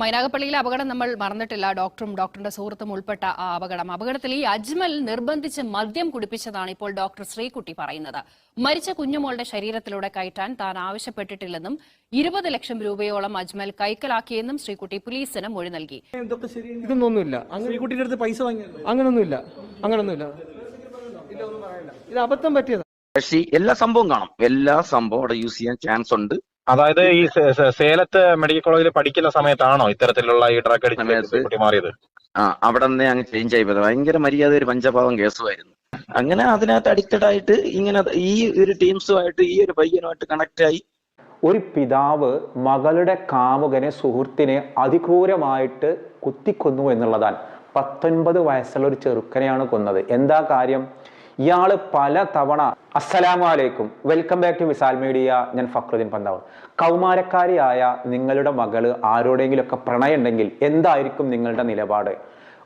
മൈനാഗപ്പള്ളിയിലെ അപകടം നമ്മൾ മറന്നിട്ടില്ല. ഡോക്ടറും ഡോക്ടറുടെ സുഹൃത്തും ഉൾപ്പെട്ട ആ അപകടം. അപകടത്തിൽ ഈ അജ്മൽ നിർബന്ധിച്ച് മദ്യം കുടിപ്പിച്ചതാണ് ഇപ്പോൾ ഡോക്ടർ ശ്രീകുട്ടി പറയുന്നത്. മരിച്ച കുഞ്ഞുമോളുടെ ശരീരത്തിലൂടെ കയറ്റാൻ താൻ ആവശ്യപ്പെട്ടിട്ടില്ലെന്നും ഇരുപത് ലക്ഷം രൂപയോളം അജ്മൽ കൈക്കലാക്കിയെന്നും ശ്രീകുട്ടി പോലീസിന് മൊഴി നൽകി. ശരിയാണ് ശ്രീകുട്ടിയുടെ അടുത്ത് പൈസ അങ്ങനൊന്നുമില്ല. അങ്ങനൊന്നുമില്ല. ഇത് അബദ്ധം പറ്റിയതാ. പക്ഷേ എല്ലാ സംഭവം കാണാം. എല്ലാ സംഭവം അവിടെ യൂസ് ചെയ്യാൻ ചാൻസ് ഉണ്ട്. അതായത് ഈ സേലത്ത് മെഡിക്കൽ കോളേജിൽ പഠിക്കുന്ന സമയത്താണോ ഇത്തരത്തിലുള്ള ഈ ഡ്രഗ് അഡിക്ഷൻ കുട്ടി മാറിയത് ആ അവിടെ നിന്ന് അങ്ങ് ചേഞ്ച് ആയി പോയത്. ഭയങ്കര മര്യാദ ഒരു പഞ്ചഭാവം കേസുമായിരുന്നു. അങ്ങനെ അതിനകത്ത് അഡിക്റ്റഡ് ആയിട്ട് ഇങ്ങനെ ഈ ഒരു ടീംസുമായിട്ട് ഈ ഒരു പയ്യനുമായിട്ട് കണക്ട് ആയി. ഒരു പിതാവ് മകളുടെ കാമുകനെ സുഹൃത്തിനെ അതിക്രൂരമായിട്ട് കുത്തിക്കൊന്നു എന്നുള്ളതാണ് പത്തൊൻപത് വയസ്സുള്ള ഒരു ചെറുക്കനെയാണ് കൊന്നത്. എന്താ കാര്യം? ഇയാൾ പല തവണ അസ്സലാമു അലൈക്കും welcome back to Wisal media ഞാൻ ഫക്രുദ്ദീൻ പന്താവ് കൗമാരക്കാരിയായ നിങ്ങളുടെ മകൾ ആരോടെങ്കിലുമൊക്കെ പ്രണയമുണ്ടെങ്കിൽ എന്തായിരിക്കും നിങ്ങളുടെ നിലപാട്?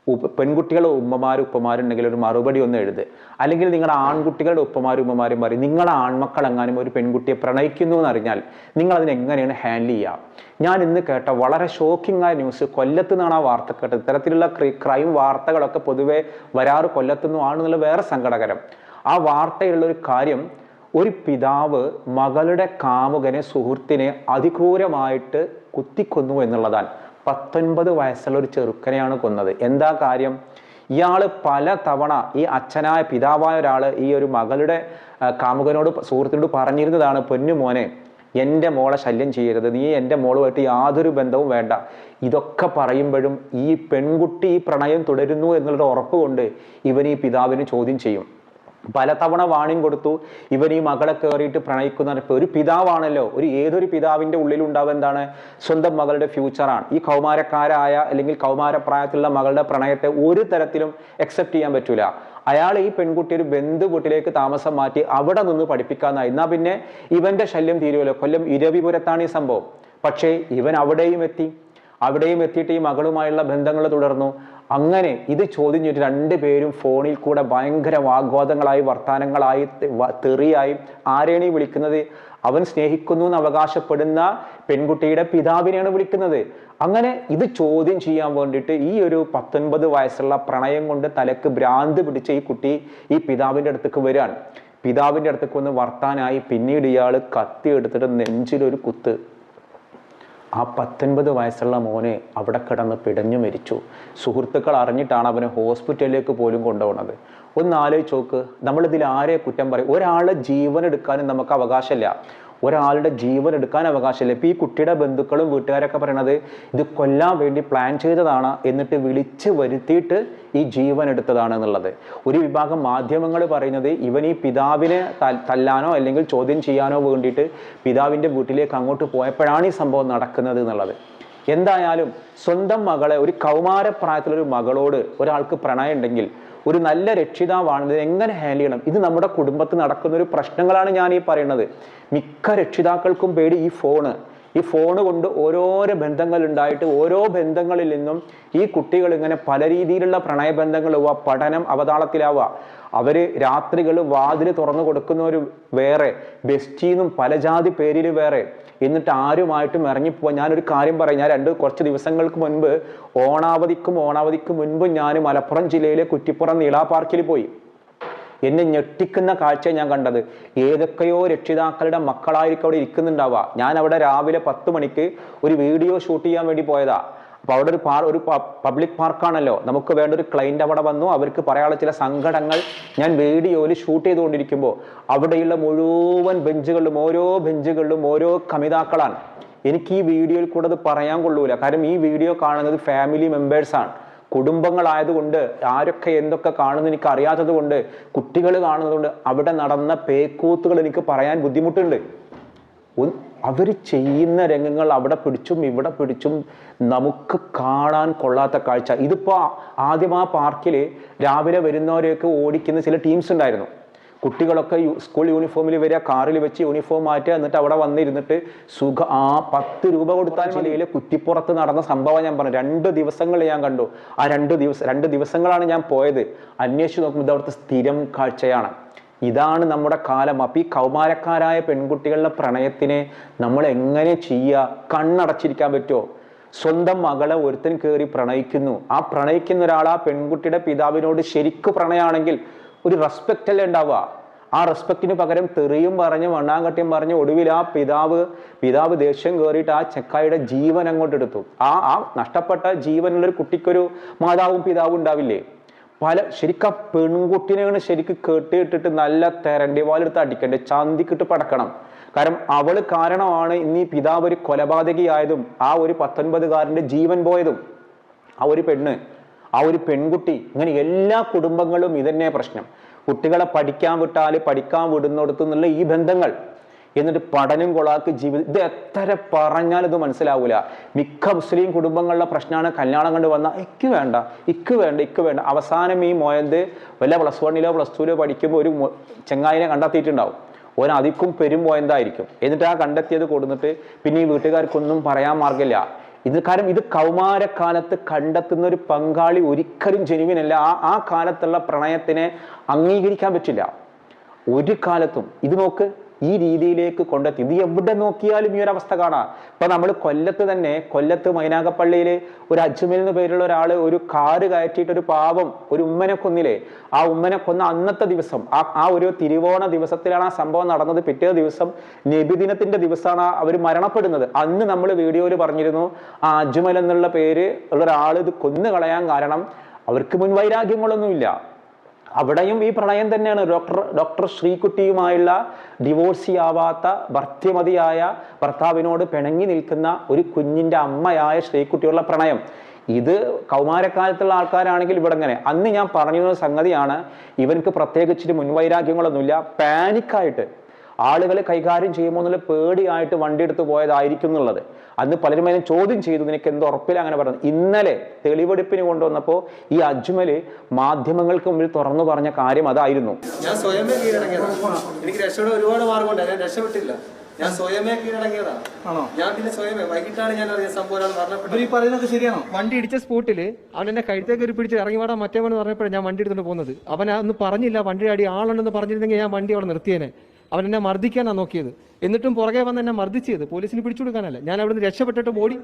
പെൺകുട്ടികളുടെ ഉമ്മമാരും ഉപ്പമാരുണ്ടെങ്കിൽ ഒരു മറുപടി ഒന്ന് എഴുത്. അല്ലെങ്കിൽ നിങ്ങളുടെ ആൺകുട്ടികളുടെ ഉപ്പമാരും ഉമ്മമാരും പറയും നിങ്ങളുടെ ആൺമക്കൾ എങ്ങാനും ഒരു പെൺകുട്ടിയെ പ്രണയിക്കുന്നു എന്നറിഞ്ഞാൽ നിങ്ങൾ അതിനെ എങ്ങനെയാണ് ഹാൻഡിൽ ചെയ്യുക ഞാൻ ഇന്ന് കേട്ട വളരെ ഷോക്കിംഗ് ആയ ന്യൂസ് കൊല്ലത്ത് നിന്നാണ് ആ വാർത്ത കേട്ടത്. ഇത്തരത്തിലുള്ള ക്രൈം വാർത്തകളൊക്കെ പൊതുവെ വരാറ് കൊല്ലത്തു നിന്നാണെന്നുള്ള വേറെ സങ്കടകരം. ആ വാർത്തയിലുള്ള ഒരു കാര്യം ഒരു പിതാവ് മകളുടെ കാമുകനെ സുഹൃത്തിനെ അതിക്രൂരമായിട്ട് കുത്തിക്കൊന്നു എന്നുള്ളതാണ്. പത്തൊൻപത് വയസ്സുള്ള ഒരു ചെറുക്കനെയാണ് കൊന്നത്. എന്താ കാര്യം? ഇയാൾ പല തവണ ഈ അച്ഛനായ പിതാവായ ഒരാൾ ഈ ഒരു മകളുടെ കാമുകനോട് സുഹൃത്തിനോട് പറഞ്ഞിരുന്നതാണ് പൊന്നു മോനെ എന്റെ മോളെ ശല്യം ചെയ്യരുത്. നീ എന്റെ മോളുമായിട്ട് യാതൊരു ബന്ധവും വേണ്ട. ഇതൊക്കെ പറയുമ്പോഴും ഈ പെൺകുട്ടി ഈ പ്രണയം തുടരുന്നു എന്നുള്ള ഉറപ്പ് കൊണ്ട് ഇവൻ ഈ പിതാവിന് ചോദ്യം ചെയ്യും. പലതവണ വാണിംഗ് കൊടുത്തു. ഇവൻ ഈ മകളെ കയറിയിട്ട് പ്രണയിക്കുന്ന ഒരു പിതാവാണല്ലോ. ഒരു ഏതൊരു പിതാവിന്റെ ഉള്ളിൽ ഉണ്ടാവുക എന്താണ്? സ്വന്തം മകളുടെ ഫ്യൂച്ചറാണ് ഈ കൗമാരക്കാരായ അല്ലെങ്കിൽ കൗമാരപ്രായത്തിലുള്ള മകളുടെ പ്രണയത്തെ ഒരു തരത്തിലും അക്സെപ്റ്റ് ചെയ്യാൻ പറ്റൂല. അയാൾ ഈ പെൺകുട്ടി ഒരു ബന്ധു വീട്ടിലേക്ക് താമസം മാറ്റി അവിടെ നിന്ന് പഠിപ്പിക്കാന്നായി എന്നാ പിന്നെ ഇവന്റെ ശല്യം തീരുമല്ലോ കൊല്ലം ഇരവിപുരത്താണ് ഈ സംഭവം. പക്ഷേ ഇവൻ അവിടെയും എത്തി. അവിടെയും എത്തിയിട്ട് ഈ മകളുമായുള്ള ബന്ധങ്ങൾ തുടർന്നു. അങ്ങനെ ഇത് ചോദ്യം ചെയ്തിട്ട് രണ്ടുപേരും ഫോണിൽ കൂടെ ഭയങ്കര വാഗ്വാദങ്ങളായി വർത്തമാനങ്ങളായി തെറിയായി. ആരെയാണ് ഈ വിളിക്കുന്നത്? അവൻ സ്നേഹിക്കുന്നു എന്ന് അവകാശപ്പെടുന്ന പെൺകുട്ടിയുടെ പിതാവിനെയാണ് വിളിക്കുന്നത്. അങ്ങനെ ഇത് ചോദ്യം ചെയ്യാൻ വേണ്ടിയിട്ട് ഈ ഒരു പത്തൊൻപത് വയസ്സുള്ള പ്രണയം കൊണ്ട് തലക്ക് ഭ്രാന്ത് പിടിച്ച ഈ കുട്ടി ഈ പിതാവിന്റെ അടുത്തേക്ക് വരികയാണ്. പിതാവിന്റെ അടുത്തേക്ക് വന്ന് വർത്താനായി പിന്നീട് ഇയാൾ കത്തി എടുത്തിട്ട് നെഞ്ചിലൊരു കുത്ത്. ആ പത്തൊൻപത് വയസ്സുള്ള മോനെ അവിടെ കിടന്ന് പിടഞ്ഞു മരിച്ചു. സുഹൃത്തുക്കൾ അറിഞ്ഞിട്ടാണ് അവനെ ഹോസ്പിറ്റലിലേക്ക് പോലും കൊണ്ടുപോകുന്നത്. ഒന്ന് ആലോചിച്ച് നോക്ക്. നമ്മളിതിൽ ആരെ കുറ്റം പറയും? ഒരാളെ ജീവൻ എടുക്കാനും നമുക്ക് അവകാശമില്ല. ഒരാളുടെ ജീവൻ എടുക്കാൻ അവകാശമില്ല. ഇപ്പം ഈ കുട്ടിയുടെ ബന്ധുക്കളും വീട്ടുകാരൊക്കെ പറയണത് ഇത് കൊല്ലാൻ വേണ്ടി പ്ലാൻ ചെയ്തതാണ് എന്നിട്ട് വിളിച്ച് വരുത്തിയിട്ട് ഈ ജീവൻ എടുത്തതാണ് എന്നുള്ളത്. ഒരു വിഭാഗം മാധ്യമങ്ങൾ പറയുന്നത് ഇവൻ ഈ പിതാവിനെ തല്ലാനോ അല്ലെങ്കിൽ ചോദ്യം ചെയ്യാനോ വേണ്ടിയിട്ട് പിതാവിന്റെ വീട്ടിലേക്ക് അങ്ങോട്ട് പോയപ്പോഴാണ് ഈ സംഭവം നടക്കുന്നത് എന്നുള്ളത്. എന്തായാലും സ്വന്തം മകളെ ഒരു കൗമാരപ്രായത്തിലൊരു മകളോട് ഒരാൾക്ക് പ്രണയം ഉണ്ടെങ്കിൽ ഒരു നല്ല രക്ഷിതാവാണ്. എങ്ങനെ ഹാൻഡിൽ ചെയ്യണം? ഇത് നമ്മുടെ കുടുംബത്തിൽ നടക്കുന്ന ഒരു പ്രശ്നങ്ങളാണ് ഞാൻ ഈ പറയുന്നത്. മിക്ക രക്ഷിതാക്കൾക്കും പേടി ഈ ഫോണ് ഈ ഫോൺ കൊണ്ട് ഓരോരോ ബന്ധങ്ങൾ ഉണ്ടായിട്ട് ഓരോ ബന്ധങ്ങളിൽ നിന്നും ഈ കുട്ടികൾ ഇങ്ങനെ പല രീതിയിലുള്ള പ്രണയബന്ധങ്ങൾ പഠനം അവതാളത്തിലാവുക. അവർ രാത്രികൾ വാതിൽ തുറന്നു കൊടുക്കുന്നവർ വേറെ ബെസ്റ്റീന്നും പല ജാതി പേരിൽ വേറെ. എന്നിട്ട് ആരുമായിട്ടും ഇറങ്ങിപ്പോവാൻ ഞാനൊരു കാര്യം പറയാം. ഞാൻ രണ്ട് കുറച്ച് ദിവസങ്ങൾക്ക് മുൻപ് ഓണാവധിക്കും ഓണാവധിക്കും മുൻപ് ഞാൻ മലപ്പുറം ജില്ലയിലെ കുറ്റിപ്പുറം നീളാ പാർക്കിൽ പോയി. എന്നെ ഞെട്ടിക്കുന്ന കാഴ്ച ഞാൻ കണ്ടത്. ഏതൊക്കെയോ രക്ഷിതാക്കളുടെ മക്കളായിരിക്കും അവിടെ ഇരിക്കുന്നുണ്ടാവുക. ഞാൻ അവിടെ രാവിലെ പത്ത് മണിക്ക് ഒരു വീഡിയോ ഷൂട്ട് ചെയ്യാൻ വേണ്ടി പോയതാ. അപ്പൊ അവിടെ ഒരു പാർ ഒരു പബ്ലിക് പാർക്കാണല്ലോ. നമുക്ക് വേണ്ട ഒരു ക്ലൈന്റ് അവിടെ വന്നു. അവർക്ക് പറയാനുള്ള ചില സങ്കടങ്ങൾ ഞാൻ വീഡിയോയിൽ ഷൂട്ട് ചെയ്തുകൊണ്ടിരിക്കുമ്പോൾ അവിടെയുള്ള മുഴുവൻ ബെഞ്ചുകളിലും ഓരോ ബെഞ്ചുകളിലും ഓരോ കമിതാക്കളാണ്. എനിക്ക് ഈ വീഡിയോയിൽ കൂടെ അത് പറയാൻ കൊള്ളൂല. കാരണം ഈ വീഡിയോ കാണുന്നത് ഫാമിലി മെമ്പേഴ്സാണ് കുടുംബങ്ങളായതുകൊണ്ട് ആരൊക്കെ എന്തൊക്കെ കാണുന്നു എനിക്ക് അറിയാത്തത് കൊണ്ട് കുട്ടികൾ കാണുന്നതുകൊണ്ട് അവിടെ നടന്ന പേക്കൂത്തുകൾ എനിക്ക് പറയാൻ ബുദ്ധിമുട്ടുണ്ട്. അവർ ചെയ്യുന്ന രംഗങ്ങൾ അവിടെ പിടിച്ചും ഇവിടെ പിടിച്ചും നമുക്ക് കാണാൻ കൊള്ളാത്ത കാഴ്ച. ഇതിപ്പോ ആദ്യം ആ പാർക്കിൽ രാവിലെ വരുന്നവരെയൊക്കെ ഓടിക്കുന്ന ചില ടീംസ് ഉണ്ടായിരുന്നു. കുട്ടികളൊക്കെ സ്കൂൾ യൂണിഫോമിൽ വരിക കാറിൽ വെച്ച് യൂണിഫോം മാറ്റുക എന്നിട്ട് അവിടെ വന്നിരുന്നിട്ട് സുഖ ആ പത്ത് രൂപ കൊടുത്താൽ ജില്ലയിലെ കുറ്റിപ്പുറത്ത് നടന്ന സംഭവം ഞാൻ പറഞ്ഞു. രണ്ട് ദിവസങ്ങൾ ഞാൻ കണ്ടു. ആ രണ്ട് ദിവസം രണ്ട് ദിവസങ്ങളാണ് ഞാൻ പോയത്. അന്വേഷിച്ച് നോക്കുമ്പോൾ അവിടുത്തെ സ്ഥിരം കാഴ്ചയാണ്. ഇതാണ് നമ്മുടെ കാലം. അപ്പം ഈ കൗമാരക്കാരായ പെൺകുട്ടികളുടെ പ്രണയത്തിനെ നമ്മൾ എങ്ങനെ ചെയ്യുക? കണ്ണടച്ചിരിക്കാൻ പറ്റുമോ? സ്വന്തം മകളെ ഒരുത്തൻ കയറി പ്രണയിക്കുന്നു. ആ പ്രണയിക്കുന്ന ഒരാൾ ആ പെൺകുട്ടിയുടെ പിതാവിനോട് ശരിക്കു പ്രണയാണെങ്കിൽ ഒരു റെസ്പെക്റ്റ് അല്ലേ ഉണ്ടാവുക? ആ റെസ്പെക്റ്റിന് പകരം തെറിയും പറഞ്ഞ് മണ്ണാങ്കട്ടിയും പറഞ്ഞ് ഒടുവിൽ ആ പിതാവ് പിതാവ് ദേഷ്യം കയറിയിട്ട് ആ ചെക്കായുടെ ജീവൻ അങ്ങോട്ട് എടുത്തു. ആ ആ നഷ്ടപ്പെട്ട ജീവനുള്ളൊരു കുട്ടിക്കൊരു മാതാവും പിതാവും ഉണ്ടാവില്ലേ? പല ശരിക്കും ആ പെൺകുട്ടിനെയാണ് ശരിക്ക് കെട്ടിയിട്ടിട്ട് നല്ല തെരണ്ടി വാലെടുത്ത് അടിക്കണ്ടേ ചന്തിക്കിട്ട് പടക്കണം. കാരണം അവൾ കാരണമാണ് ഇന്ന് ഈ പിതാവ് ഒരു കൊലപാതകിയായതും ആ ഒരു പത്തൊൻപതുകാരന്റെ ജീവൻ പോയതും. ആ ഒരു പെണ്ണ്. ആ ഒരു പെൺകുട്ടി ഇങ്ങനെ എല്ലാ കുടുംബങ്ങളും ഇതന്നെ പ്രശ്നം. കുട്ടികളെ പഠിക്കാൻ വിട്ടാൽ പഠിക്കാൻ വിടുന്നിടത്തു നിന്നുള്ള ഈ ബന്ധങ്ങൾ എന്നിട്ട് പഠനം കൊളാക്ക് ജീവിതം ഇത് എത്ര പറഞ്ഞാൽ ഇത് മനസ്സിലാവൂല. മിക്ക മുസ്ലിം കുടുംബങ്ങളിലെ പ്രശ്നമാണ് കല്യാണം കണ്ട് വന്ന ഇക്ക് വേണ്ട ഇക്ക് വേണ്ട ഇക്ക് വേണ്ട. അവസാനം ഈ മോയന്ത് വല്ല പ്ലസ് വണ്ണിലോ പ്ലസ് ടുവിലോ പഠിക്കുമ്പോൾ ഒരു ചെങ്ങായിനെ കണ്ടെത്തിയിട്ടുണ്ടാവും. ഓൻ അതിക്കും പെരും മോയന്തായിരിക്കും. എന്നിട്ട് ആ കണ്ടെത്തിയത് കൊടുത്തിട്ട് പിന്നെ ഈ വീട്ടുകാർക്കൊന്നും പറയാൻ മാർഗമില്ല ഇത് കാരണം ഇത് കൗമാരക്കാലത്ത് കണ്ടെത്തുന്ന ഒരു പങ്കാളി ഒരിക്കലും ജനുവിനല്ല. ആ ആ കാലത്തുള്ള പ്രണയത്തിനെ അംഗീകരിക്കാൻ പറ്റില്ല. ഒരു കാലത്തും ഇത് നോക്ക് ഈ രീതിയിലേക്ക് കൊണ്ടെത്തി ഇത് എവിടെ നോക്കിയാലും ഈ ഒരു അവസ്ഥ കാണാം. ഇപ്പൊ നമ്മൾ കൊല്ലത്ത് തന്നെ കൊല്ലത്ത് മൈനാകപ്പള്ളിയിലെ ഒരു അജ്മൽ എന്ന് പേരുള്ള ഒരാൾ ഒരു കാറ് കയറ്റിയിട്ട് ഒരു പാവം ഒരു ഉമ്മനെ കൊന്നില്ലേ? ആ ഉമ്മനെ കൊന്ന അന്നത്തെ ദിവസം ആ ആ ഒരു തിരുവോണ ദിവസത്തിലാണ് ആ സംഭവം നടന്നത്. പിറ്റേ ദിവസം നബിദിനത്തിന്റെ ദിവസമാണ് അവർ മരണപ്പെടുന്നത്. അന്ന് നമ്മൾ വീഡിയോയിൽ പറഞ്ഞിരുന്നു ആ അജ്മൽ എന്നുള്ള പേര് ഉള്ള ഒരാൾ ഇത് കൊന്നു കളയാൻ കാരണം അവർക്ക് മുൻവൈരാഗ്യങ്ങളൊന്നുമില്ല അവിടെയും ഈ പ്രണയം തന്നെയാണ്. ഡോക്ടർ ഡോക്ടർ ശ്രീകുട്ടിയുമായുള്ള ഡിവോഴ്സിയാവാത്ത ഭർത്തിമതിയായ ഭർത്താവിനോട് പിണങ്ങി നിൽക്കുന്ന ഒരു കുഞ്ഞിന്റെ അമ്മയായ ശ്രീകുട്ടിയുള്ള പ്രണയം. ഇത് കൗമാരക്കാലത്തുള്ള ആൾക്കാരാണെങ്കിൽ ഇവിടെ ഇങ്ങനെ. അന്ന് ഞാൻ പറഞ്ഞിരുന്ന സംഗതിയാണ് ഇവർക്ക് പ്രത്യേകിച്ചിട്ട് മുൻവൈരാഗ്യങ്ങളൊന്നുമില്ല. പാനിക്കായിട്ട് ആളുകളെ കൈകാര്യം ചെയ്യുമോ എന്നുള്ള പേടിയായിട്ട് വണ്ടി എടുത്ത് പോയതായിരിക്കും എന്നുള്ളത് അന്ന് പലരും അതിനെ ചോദ്യം ചെയ്തു നിനക്ക് എന്ത് ഉറപ്പില്ല അങ്ങനെ പറഞ്ഞു ഇന്നലെ തെളിവെടുപ്പിന് കൊണ്ടുവന്നപ്പോൾ ഈ അജ്മൽ മാധ്യമങ്ങൾക്ക് മുമ്പിൽ തുറന്നു പറഞ്ഞ കാര്യം അതായിരുന്നു. ഞാൻ സ്വയമേ എനിക്ക് ഒരുപാട് മാർഗമുണ്ട്. ഞാൻ രക്ഷപ്പെട്ടില്ല. ഞാൻ സ്വയമേ കീഴടങ്ങിയതാണ് ഞാൻ പിന്നെ സ്വയമേ. വൈകിട്ടാണ് ഞാൻ സംഭവം ഈ പറയുന്നതൊക്കെ ശരിയാണോ? വണ്ടി ഇടിച്ച സ്പോട്ടിൽ അവൻ എന്നെ കഴുത്തേക്ക് ഒരു പിടിച്ച് ഇറങ്ങി വാടാ മറ്റേ പറഞ്ഞപ്പോഴാണ് ഞാൻ വണ്ടി എടുത്തുകൊണ്ട് പോകുന്നത്. അവൻ അന്ന് പറഞ്ഞില്ല. വണ്ടി അടി ആളുണ്ടെന്ന് പറഞ്ഞിരുന്നെങ്കിൽ ഞാൻ വണ്ടി അവിടെ നിർത്തിയേനെ. അവൻ എന്നെ മർദ്ദിക്കാനാണ് നോക്കിയത്. എന്നിട്ടും പുറകെ വന്ന് എന്നെ മർദ്ദിച്ചത്. പോലീസിന് പിടിച്ചു കൊടുക്കാനല്ല ഞാൻ അവിടുന്ന് രക്ഷപ്പെട്ടിട്ട് ഓടി.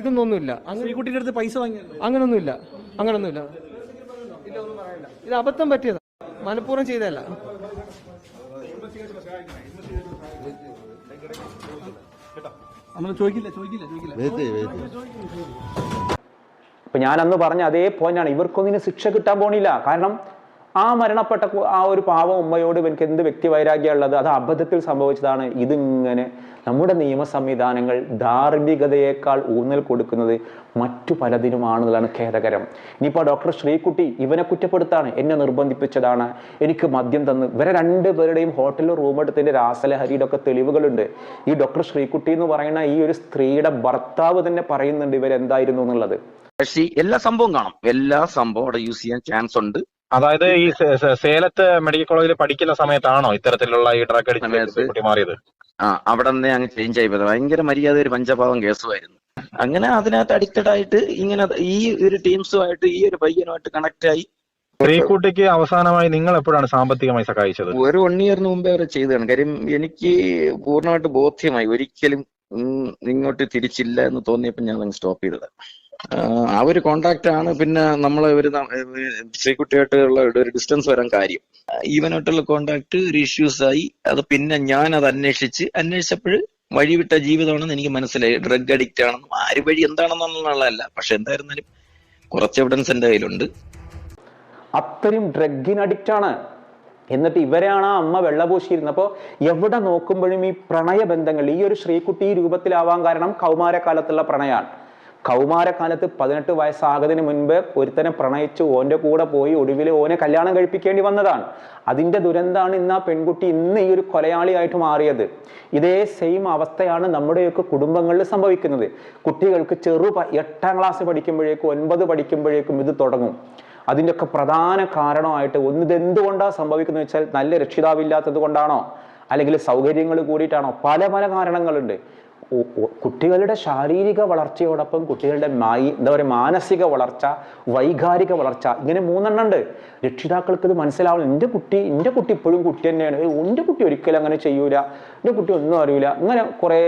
ഇതൊന്നൊന്നുമില്ല. അങ്ങനെ അടുത്ത് പൈസ അങ്ങനൊന്നുമില്ല. അങ്ങനൊന്നുമില്ല. ഇത് അബദ്ധം പറ്റിയത്. മനഃപൂർവം ചെയ്തതല്ല. നമ്മൾ ചോദിക്കില്ല ചോദിക്കില്ല ചോദിക്കില്ല. അപ്പൊ ഞാൻ അന്ന് പറഞ്ഞ അതേ പോയിന്റാണ് ഇവർക്കൊന്നിന് ശിക്ഷ കിട്ടാൻ പോണില്ല. കാരണം ആ മരണപ്പെട്ട ആ ഒരു പാവം ഉമ്മയോട് ഇവർക്ക് എന്ത് വ്യക്തി വൈരാഗ്യമുള്ളത് അത് അബദ്ധത്തിൽ സംഭവിച്ചതാണ്. ഇതിങ്ങനെ നമ്മുടെ നിയമ സംവിധാനങ്ങൾ ധാർമ്മികതയേക്കാൾ ഊന്നൽ കൊടുക്കുന്നത് മറ്റു പലതിനുമാണെന്നുള്ളതാണ് ഖേദകരം. ഇനിയിപ്പോൾ ഡോക്ടർ ശ്രീകുട്ടി ഇവനെ കുറ്റപ്പെടുത്താണ്. എന്നെ നിർബന്ധിപ്പിച്ചതാണ്. എനിക്ക് മദ്യം തന്നു. ഇവരെ രണ്ടുപേരുടെയും ഹോട്ടലിൽ റൂം എടുത്തതിന്റെ രാസലഹരിയുടെ ഒക്കെ തെളിവുകളുണ്ട്. ഈ ഡോക്ടർ ശ്രീകുട്ടി എന്ന് പറയുന്ന ഈ ഒരു സ്ത്രീയുടെ ഭർത്താവ് തന്നെ പറയുന്നുണ്ട് ഇവരെന്തായിരുന്നു എന്നുള്ളത്. എല്ലാ സംഭവം കാണാം. എല്ലാ സംഭവം അവിടെ യൂസ് ചെയ്യാൻ ചാൻസ് ഉണ്ട്. അതായത് ഈ സേലത്ത് മെഡിക്കൽ കോളേജിൽ പഠിക്കുന്ന സമയത്താണോ ഇത്തരത്തിലുള്ള ഈ ഡ്രഗ് അഡിക്ഷൻ മാറിയത് ആ അവിടെ നിന്ന് അങ്ങ് ചേഞ്ച് ആയി പോയത്. ഭയങ്കര മര്യാദ ഒരു പഞ്ചപാവം കേസുമായിരുന്നു. അങ്ങനെ അതിനകത്ത് അഡിക്റ്റഡ് ആയിട്ട് ഇങ്ങനെ ഈ ഒരു ടീംസുമായിട്ട് ഈ ഒരു പയ്യനുമായിട്ട് കണക്ട് ആയി. ശ്രീക്കുട്ടിക്ക് അവസാനമായി നിങ്ങൾ എപ്പോഴാണ് സാമ്പത്തികമായി സഹായിച്ചത്? ഒരു വൺ ഇയറിന് മുമ്പേ അവരെ ചെയ്തതാണ്. കാര്യം എനിക്ക് പൂർണമായിട്ട് ബോധ്യമായി. ഒരിക്കലും ഇങ്ങോട്ട് തിരിച്ചില്ല എന്ന് തോന്നിയപ്പോൾ ഞാൻ അങ്ങ് സ്റ്റോപ്പ് ചെയ്തത് ആ ഒരു കോണ്ടാക്ട് ആണ്. പിന്നെ നമ്മളെ ഇവർ ശ്രീകുട്ടിയായിട്ടുള്ള ഒരു ഡിസ്റ്റൻസ് വരാൻ കാര്യം. ഈവനായിട്ടുള്ള കോണ്ടാക്ട് ഒരു ഇഷ്യൂസ് ആയി. അത് പിന്നെ ഞാൻ അത് അന്വേഷിച്ച് അന്വേഷിച്ചപ്പോൾ വഴിവിട്ട ജീവിതമാണെന്ന് എനിക്ക് മനസ്സിലായി. ഡ്രഗ് അഡിക്റ്റ് ആണെന്നും ആര് വഴി എന്താണെന്നുള്ളതല്ല. പക്ഷെ എന്തായിരുന്നാലും കുറച്ച് എവിഡൻസ് എന്റെ കയ്യിലുണ്ട്. അത്രയും ഡ്രഗിന് അഡിക്റ്റ് ആണ്. എന്നിട്ട് ഇവരാണ് ആ അമ്മ വെള്ളപൂശിയിരുന്നത്. അപ്പോൾ എവിടെ നോക്കുമ്പോഴും ഈ പ്രണയ ബന്ധങ്ങൾ ഈ ഒരു ശ്രീകുട്ടി രൂപത്തിലാവാൻ കാരണം കൗമാരകാലത്തുള്ള പ്രണയമാണ് കൗമാരക്കാലത്ത് പതിനെട്ട് വയസ്സാകതിന് മുൻപ് ഒരുത്തനെ പ്രണയിച്ചു ഓന്റെ കൂടെ പോയി ഒടുവിൽ ഓനെ കല്യാണം കഴിപ്പിക്കേണ്ടി വന്നതാണ്. അതിന്റെ ദുരന്താണ് ഇന്ന് ആ പെൺകുട്ടി ഇന്ന് ഈ ഒരു കൊലയാളിയായിട്ട് മാറിയത്. ഇതേ സെയിം അവസ്ഥയാണ് നമ്മുടെയൊക്കെ കുടുംബങ്ങളിൽ സംഭവിക്കുന്നത്. കുട്ടികൾക്ക് ചെറു എട്ടാം ക്ലാസ് പഠിക്കുമ്പോഴേക്കും ഒൻപത് പഠിക്കുമ്പോഴേക്കും ഇത് തുടങ്ങും. അതിന്റെയൊക്കെ പ്രധാന കാരണമായിട്ട് ഒന്ന് ഇതെന്തുകൊണ്ടാണ് സംഭവിക്കുന്നത് വെച്ചാൽ നല്ല രക്ഷിതാവില്ലാത്തത് കൊണ്ടാണോ? അല്ലെങ്കിൽ സൗകര്യങ്ങൾ കൂടിയിട്ടാണോ? പല പല കാരണങ്ങളുണ്ട്. കുട്ടികളുടെ ശാരീരിക വളർച്ചയോടൊപ്പം കുട്ടികളുടെ മായി എന്താ പറയുക മാനസിക വളർച്ച വൈകാരിക വളർച്ച ഇങ്ങനെ മൂന്നെണ്ണം ഉണ്ട്. രക്ഷിതാക്കൾക്ക് ഇത് മനസ്സിലാവണം. എന്റെ കുട്ടി എന്റെ കുട്ടി ഇപ്പോഴും കുട്ടി തന്നെയാണ്. എന്റെ കുട്ടി ഒരിക്കലും അങ്ങനെ ചെയ്യൂല. എന്റെ കുട്ടി ഒന്നും അറിയില്ല അങ്ങനെ കുറേ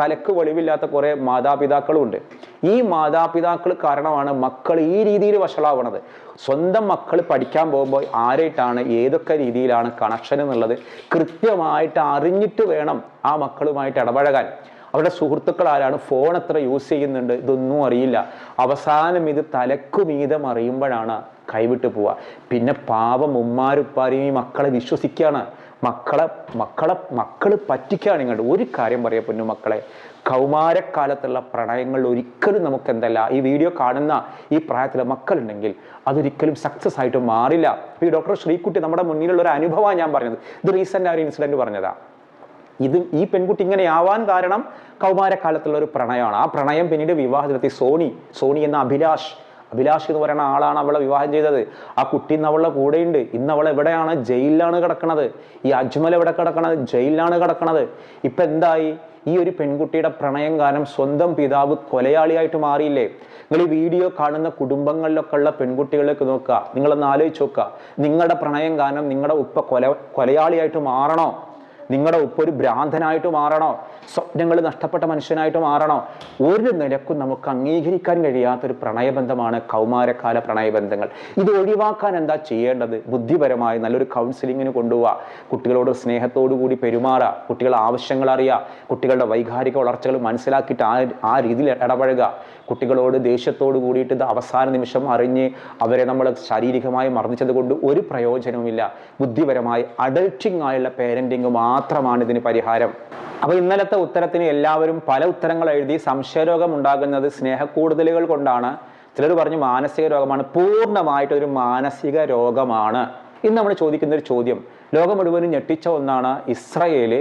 തലക്ക് വെളിവില്ലാത്ത കുറേ മാതാപിതാക്കളും ഉണ്ട്. ഈ മാതാപിതാക്കൾ കാരണമാണ് മക്കൾ ഈ രീതിയിൽ വഷളാവണത്. സ്വന്തം മക്കൾ പഠിക്കാൻ പോകുമ്പോൾ ആരായിട്ടാണ് ഏതൊക്കെ രീതിയിലാണ് കണക്ഷൻ എന്നുള്ളത് കൃത്യമായിട്ട് അറിഞ്ഞിട്ട് വേണം ആ മക്കളുമായിട്ട് ഇടപഴകാൻ. അവരുടെ സുഹൃത്തുക്കൾ ആരാണ് ഫോൺ എത്ര യൂസ് ചെയ്യുന്നുണ്ട് ഇതൊന്നും അറിയില്ല. അവസാനം ഇത് തലക്കുമീതം അറിയുമ്പോഴാണ് കൈവിട്ട് പോവുക. പിന്നെ പാവം ഉമ്മാരുപ്പാരെയും ഈ മക്കളെ വിശ്വസിക്കുകയാണ്. മക്കളെ മക്കളെ മക്കൾ പറ്റിക്കുകയാണ് ഇങ്ങോട്ട്. ഒരു കാര്യം പറയാം പൊന്നു മക്കളെ. കൗമാരക്കാലത്തുള്ള പ്രണയങ്ങൾ ഒരിക്കലും നമുക്ക് എന്തല്ല ഈ വീഡിയോ കാണുന്ന ഈ പ്രായത്തിലെ മക്കളുണ്ടെങ്കിൽ അതൊരിക്കലും സക്സസ് ആയിട്ട് മാറില്ല. ഈ ഡോക്ടർ ശ്രീകുട്ടി നമ്മുടെ മുന്നിലുള്ള ഒരു അനുഭവമാണ് ഞാൻ പറഞ്ഞത്. ഇത് റീസെന്റ് ആ ഒരു ഇൻസിഡന്റ് പറഞ്ഞതാ. ഇത് ഈ പെൺകുട്ടി ഇങ്ങനെ ആവാൻ കാരണം കൗമാരക്കാലത്തുള്ള ഒരു പ്രണയമാണ്. ആ പ്രണയം പിന്നീട് വിവാഹത്തിലെത്തി. സോണി സോണി എന്ന അഭിലാഷ് അഭിലാഷ് എന്ന് പറയുന്ന ആളാണ് അവളെ വിവാഹം ചെയ്തത്. ആ കുട്ടി ഇന്ന് അവളുടെ കൂടെയുണ്ട്. ഇന്ന് അവൾ എവിടെയാണ്? ജയിലിലാണ് കിടക്കുന്നത് ഈ അജ്മൽ എവിടെ കിടക്കണത്? ജയിലിലാണ് കിടക്കണത്. ഇപ്പൊ എന്തായി? ഈ ഒരു പെൺകുട്ടിയുടെ പ്രണയം കാരണം സ്വന്തം പിതാവ് കൊലയാളിയായിട്ട് മാറിയില്ലേ? നിങ്ങൾ ഈ വീഡിയോ കാണുന്ന കുടുംബങ്ങളിലൊക്കെ ഉള്ള പെൺകുട്ടികളിലേക്ക് നോക്കുക. നിങ്ങളൊന്ന് ആലോചിച്ച് നോക്കുക. നിങ്ങളുടെ പ്രണയം കാരണം നിങ്ങളുടെ ഉപ്പ കൊല കൊലയാളിയായിട്ട് മാറണോ? നിങ്ങളുടെ ഉപ്പ് ഒരു ഭ്രാന്തനായിട്ട് മാറണോ? സ്വപ്നങ്ങൾ നഷ്ടപ്പെട്ട മനുഷ്യനായിട്ട് മാറണോ? ഒരു നിലക്കും നമുക്ക് അംഗീകരിക്കാൻ കഴിയാത്തൊരു പ്രണയബന്ധമാണ് കൗമാരക്കാല പ്രണയബന്ധങ്ങൾ. ഇത് ഒഴിവാക്കാൻ എന്താ ചെയ്യേണ്ടത്? ബുദ്ധിപരമായി നല്ലൊരു കൗൺസിലിങ്ങിന് കൊണ്ടുപോവുക കുട്ടികളോട് സ്നേഹത്തോടു കൂടി പെരുമാറുക കുട്ടികളുടെ ആവശ്യങ്ങൾ അറിയുക കുട്ടികളുടെ വൈകാരിക വളർച്ചകൾ മനസ്സിലാക്കിയിട്ട് ആ ആ രീതിയിൽ ഇടപഴകുക കുട്ടികളോട് ദേഷ്യത്തോട് കൂടിയിട്ട് ഇത് അവസാന നിമിഷം അറിഞ്ഞ് അവരെ നമ്മൾ ശാരീരികമായി മർദ്ദിച്ചത് കൊണ്ട് ഒരു പ്രയോജനവുമില്ല. ബുദ്ധിപരമായി അഡൽട്ടിങ് ആയുള്ള പേരന്റിങ് മാത്രമാണ് ഇതിന് പരിഹാരം. അപ്പോൾ ഇന്നലത്തെ ഉത്തരത്തിന് എല്ലാവരും പല ഉത്തരങ്ങൾ എഴുതി സംശയരോഗം ഉണ്ടാകുന്നത് സ്നേഹക്കൂടുതലുകൾ കൊണ്ടാണ്. ചിലർ പറഞ്ഞു മാനസിക രോഗമാണ്. പൂർണമായിട്ടൊരു മാനസിക രോഗമാണ്. ഇന്ന് നമ്മൾ ചോദിക്കുന്ന ഒരു ചോദ്യം. ലോകം മുഴുവനും ഞെട്ടിച്ച ഒന്നാണ് ഇസ്രയേൽ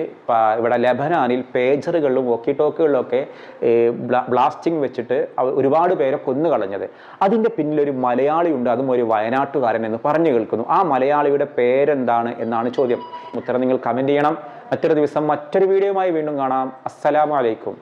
ഇവിടെ ലെബനാനിൽ പേജറുകളിലും വോക്കി ടോക്കുകളിലൊക്കെ ബ്ലാസ്റ്റിംഗ് വെച്ചിട്ട് ഒരുപാട് പേരെ കൊന്നു കളഞ്ഞത് അതിന്റെ പിന്നിൽ ഒരു മലയാളി ഉണ്ട് അതും ഒരു വയനാട്ടുകാരൻ എന്ന് പറഞ്ഞു കേൾക്കുന്നു. ആ മലയാളിയുടെ പേരെന്താണ് എന്നാണ് ചോദ്യം. ഉത്തരം നിങ്ങൾ കമന്റ് ചെയ്യണം. മറ്റൊരു ദിവസം മറ്റൊരു വീഡിയോയുമായി വീണ്ടും കാണാം. അസ്സലാമലൈക്കും